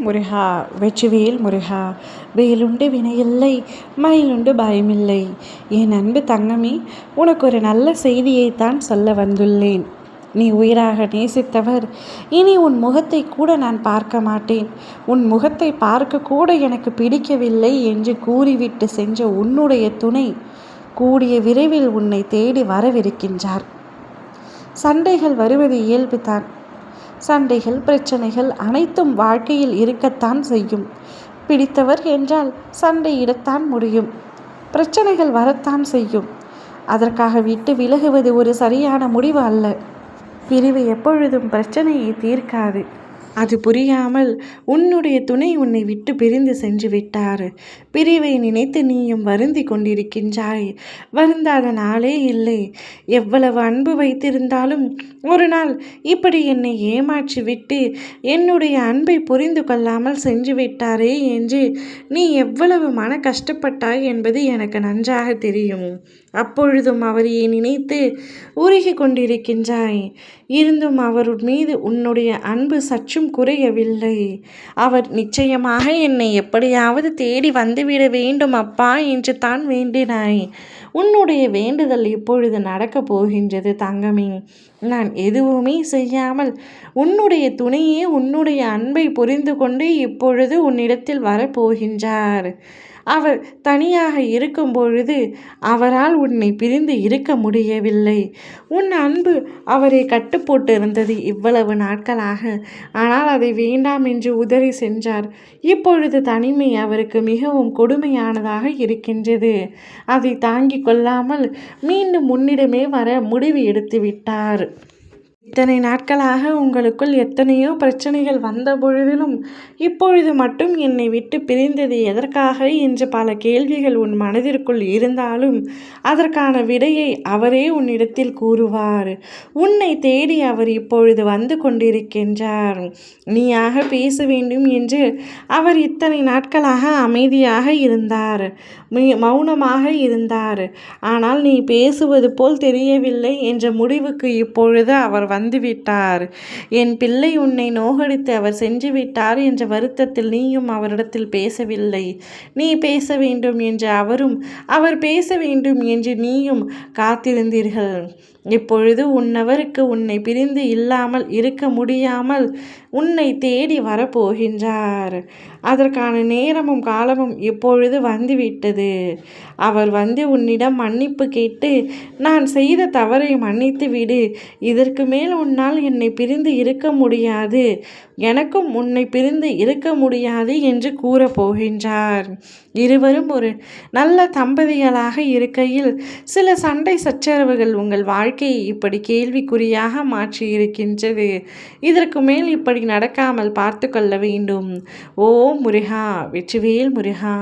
முருகா வெற்றிவேல் முருகா வேலுண்டு வினையில்லை மயிலுண்டு பயமில்லை. என் அன்பு தங்கமே உனக்கு ஒரு நல்ல செய்தியைத்தான் சொல்ல வந்துள்ளேன். நீ உயிராக நேசித்தவர் இனி உன் முகத்தை கூட நான் பார்க்க மாட்டேன். உன் முகத்தை பார்க்க கூட எனக்கு பிடிக்கவில்லை என்று கூறிவிட்டு சென்ற உன்னுடைய துணை கூடிய விரைவில் உன்னை தேடி வரவிருக்கின்றார். சண்டைகள் வருவது இயல்புதான். சண்டைகள் பிரச்சனைகள் அனைத்தும் வாழ்க்கையில் இருக்கத்தான் செய்யும். பிடித்தவர் என்றால் சண்டையிடத்தான் முடியும். பிரச்சனைகள் வரத்தான் செய்யும். அதற்காக விட்டு விலகுவது ஒரு சரியான முடிவு அல்ல. பிரிவு எப்பொழுதும் பிரச்சனையை தீர்க்காது. அது புரியாமல் உன்னுடைய துணை உன்னை விட்டு பிரிந்து சென்று விட்டார். பிரிவை நினைத்து நீயும் வருந்தி கொண்டிருக்கின்றாய். வருந்தாத நாளே இல்லை. எவ்வளவு அன்பு வைத்திருந்தாலும் ஒரு நாள் இப்படி என்னை ஏமாற்றி விட்டு என்னுடைய அன்பை புரிந்து கொள்ளாமல் சென்று விட்டாரே என்று நீ எவ்வளவு மன கஷ்டப்பட்டாய் என்பது எனக்கு நன்றாக தெரியும். அப்பொழுதும் அவரையே நினைத்து உருகி கொண்டிருக்கின்றாய். இருந்தும் அவர் மீது உன்னுடைய அன்பு சற்றும் குறையவில்லை. அவர் நிச்சயமாக என்னை எப்படியாவது தேடி வந்துவிட வேண்டும் அப்பா என்று தான் வேண்டினாய். உன்னுடைய வேண்டுதல் இப்பொழுது நடக்கப் போகின்றது தங்கமே. நான் எதுவுமே செய்யாமல் உன்னுடைய துணையே உன்னுடைய அன்பை புரிந்து கொண்டு இப்பொழுது உன்னிடத்தில் வரப்போகின்றார். அவர் தனியாக இருக்கும் பொழுது அவரால் உன்னை பிரிந்து இருக்க முடியவில்லை. உன் அன்பு அவரை கட்டுப்போட்டு இருந்தது இவ்வளவு நாட்களாக. ஆனால் ஆனால் அதை வேண்டாம் என்று உதறி சென்றார். இப்பொழுது தனிமை அவருக்கு மிகவும் கொடுமையானதாக இருக்கின்றது. அதை தாங்கிக் கொள்ளாமல் மீண்டும் முன்னிடமே வர முடிவு எடுத்து விட்டார் இத்தனை நாட்களாக உங்களுக்குள் எத்தனையோ பிரச்சனைகள் வந்த பொழுதிலும் இப்பொழுது மட்டும் என்னை விட்டு பிரிந்தது எதற்காக என்று பல கேள்விகள் உன் மனதிற்குள் இருந்தாலும் அதற்கான விடையை அவரே உன்னிடத்தில் கூறுவார். உன்னை தேடி அவர் இப்பொழுது வந்து கொண்டிருக்கின்றார். நீயாக பேச வேண்டும் என்று அவர் இத்தனை நாட்களாக அமைதியாக இருந்தார். மௌனமாக இருந்தார். ஆனால் நீ பேசுவது போல் தெரியவில்லை என்ற முடிவுக்கு இப்பொழுது அவர் வந்துவிட்டார் என் பிள்ளை உன்னை நோகடித்து அவர் செஞ்சு விட்டார் என்ற வருத்தத்தில் நீயும் அவரிடத்தில் பேசவில்லை. நீ பேச வேண்டும் என்று அவரும் அவர் பேச வேண்டும் என்று நீயும் காத்திருந்தீர்கள். இப்பொழுது உன்னவருக்கு உன்னை பிரிந்து இல்லாமல் இருக்க முடியாமல் உன்னை தேடி வரப்போகின்றார். அதற்கான நேரமும் காலமும் இப்பொழுது வந்துவிட்டது அவர் வந்து உன்னிடம் மன்னிப்பு கேட்டு நான் செய்த தவறை மன்னித்து விடு. இதற்கு மேல் உன்னால் என்னை பிரிந்து இருக்க முடியாது. எனக்கும் உன்னை பிரிந்து இருக்க முடியாது என்று கூறப் போகின்றார் இருவரும் ஒரு நல்ல தம்பதிகளாக இருக்கையில் சில சண்டை சச்சரவுகள் உங்கள் வாழ்க்கையை இப்படி கேள்விக்குறியாக மாற்றி இருக்கின்றது இதற்கு மேல் இப்படி நடக்காமல் பார்த்து கொள்ள வேண்டும். ஓ முருகா வெற்றிவேல் முருகா!